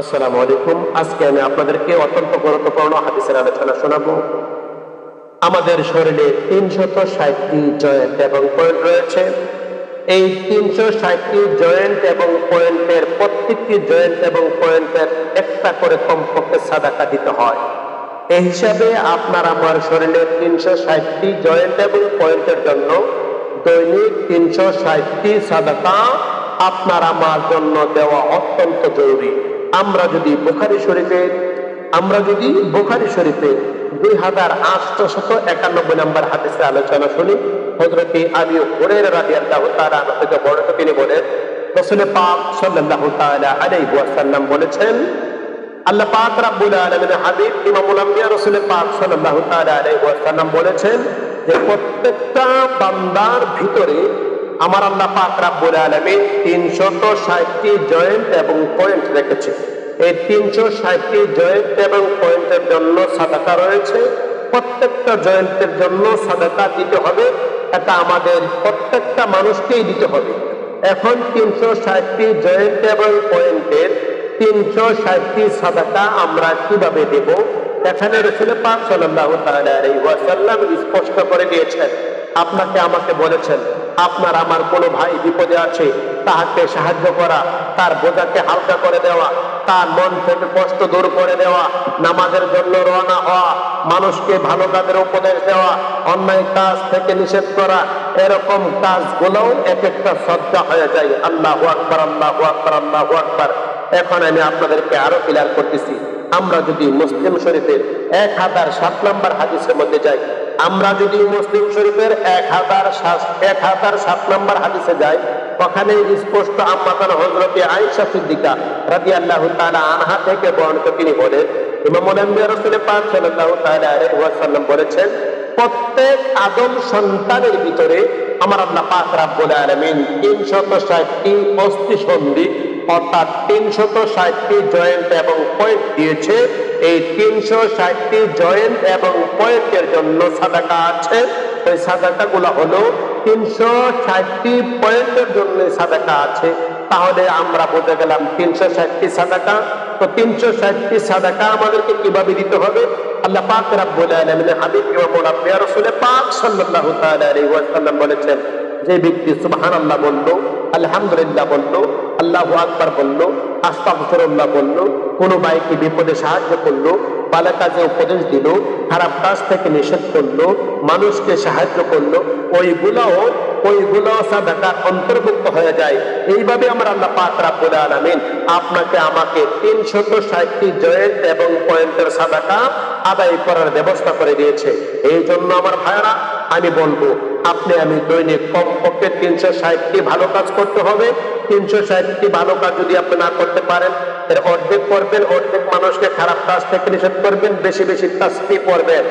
আসসালামু আলাইকুম। আজকে আমি আপনাদেরকে অত্যন্ত গুরুত্বপূর্ণ হাদিসের আলোচনা শোনাবো। আমাদের শরীরে তিনশত ষাটটি জয়েন্ট এবং পয়েন্ট রয়েছে। এই তিনশো ষাটটি জয়েন্ট এবং পয়েন্টের প্রত্যেকটি জয়েন্ট এবং পয়েন্টের একটা করে কমপক্ষে সাদাকা দিতে হয়। এই হিসাবে আপনার আমার শরীরে তিনশো ষাটটি জয়েন্ট এবং পয়েন্টের জন্য দৈনিক তিনশো ষাটটি সাদাকা আপনার আমার জন্য দেওয়া অত্যন্ত জরুরি। আমরা যদি বোখারি শরীফে, আমরা যদি বোখারি শরীফে দুই হাজার আটশত একানব্বই নম্বর হাদিসে আলোচনা শুনি হজরতে আমি হুরের রাজি আল্লাহ তাআলা থেকে বর্ণিত তিনি বলেন, রসুল পাক সাল্লাল্লাহু তাআলা আলাইহি ওয়াসাল্লাম বলেছেন, আল্লাহ পাক রাব্বুল আলামিনের হাবিব ইমামুল আম্বিয়া রাসূল পাক সাল্লাল্লাহু তাআলা আলাইহি ওয়াসাল্লাম বলেছেন যে প্রত্যেকটা বান্দার ভিতরে আমার আল্লাহ পাক রাব্বুল আলামিন 360টি জয়েন্ট এবং পয়েন্ট রেখেছে। এই 360টি জয়েন্ট এবং পয়েন্টের জন্য সাদাকা রয়েছে। প্রত্যেকটা জয়েন্টের জন্য সাদাকা দিতে হবে। এটা আমাদের প্রত্যেকটা মানুষকেই দিতে হবে। এখন তিনশো ষাটটি জয়েন্ট এবং পয়েন্টের তিনশো ষাটটি সাদাকা আমরা কীভাবে দেব? এখানে রসুল পাক আলাইহি ওয়াসাল্লাম স্পষ্ট করে দিয়েছেন। আপনাকে আমাকে বলেছেন আপনার আমার কোনো ভাই বিপদে আছে, তাহাকে সাহায্য করা, তার বোঝাকে হালকা করে দেওয়া, তার মন থেকে কষ্ট দূর করে দেওয়া, নামাজের জন্য রওনা হওয়া, মানুষকে ভালো কাজের উপদেশ দেওয়া, অন্যায় কাজ থেকে নিষেধ করা, এরকম কাজগুলোও এক একটা শ্রদ্ধা হয়ে যায়। আল্লাহ আকবর আল্লাহ আকবর আল্লাহ আকবর। এখন আমি আপনাদেরকে আরও ক্লিয়ার করতেছি। আমরা যদি মুসলিম শরীফের এক হাজার সাত নম্বর হাদিসের মধ্যে যাই আমরা যদি মুসলিম শরীফের এক হাজার এক হাজার সাত নম্বর হাদিসে যাই, ওখানে স্পষ্ট আম্মাতান হজরতে আয়েশা সিদ্দিকা রাদিয়াল্লাহু তাআলা আনহা থেকে বর্ণিত তিনি বলেন প্রত্যেক আদম সন্তানের ভিতরে আমার আল্লাহ পাক রাব্বুল আলামিন 360টি অস্থি সন্ধি অর্থাৎ জয়েন্ট এবং পয়েন্ট দিয়েছে। এই তিনশো ষাটটি জয়েন্ট এবং পয়েন্টের জন্য সাদাকা আছে। ওই সাদাকা গুলা হলো তিনশো ষাটটি পয়েন্টের জন্য সাদাকা আছে। তাহলে আমরা বুঝে গেলাম তিনশো ষাটটি সাদাকা। তো তিনশো ষাটটি সাদাকা আমাদেরকে কীভাবে দিতে হবে? আল্লাহ পাক রাব্বুল আলামিন হাবিব ইমামুল আম্বিয়া রাসূল পাক সাল্লাল্লাহু তাআলা আলাইহি ওয়াসাল্লাম বলেছেন, যে ব্যক্তি সুবহানাল্লাহ বলল আলহামদুলিল্লাহ বলল, আল্লাহ আকবার বলল, আস্তাগফিরুল্লাহ বলল, কোনো ভাইকে বিপদে সাহায্য করল ভালো কাজে উপদেশ দিল, খারাপ কাজ থেকে নিষেধ করল, মানুষকে সাহায্য করল, ওইগুলাও ওইগুলাও সাদাকার অন্তর্ভুক্ত হয়ে যায়। এইভাবে আমরা আল্লাহ পাক রাব্বুল আলামিন আপনাকে আমাকে তিনশত ষাটটি জয়েন্ট এবং পয়েন্টের সাদাকা আদায় করার ব্যবস্থা করে দিয়েছে। এই জন্য আমার ভাইরা আমি বলব, আপনি আমি দৈনিক কমপক্ষে তিনশো ষাটটি ভালো কাজ করতে হবে? তিনশো ষাটটি ভালো কাজ যদি আপনি না করতে পারেন, এর অর্ধেক করবেন, অর্ধেক মানুষকে খারাপ কাজ থেকে নিষেধ করবেন, বেশি বেশি তাসবি পড়বেন।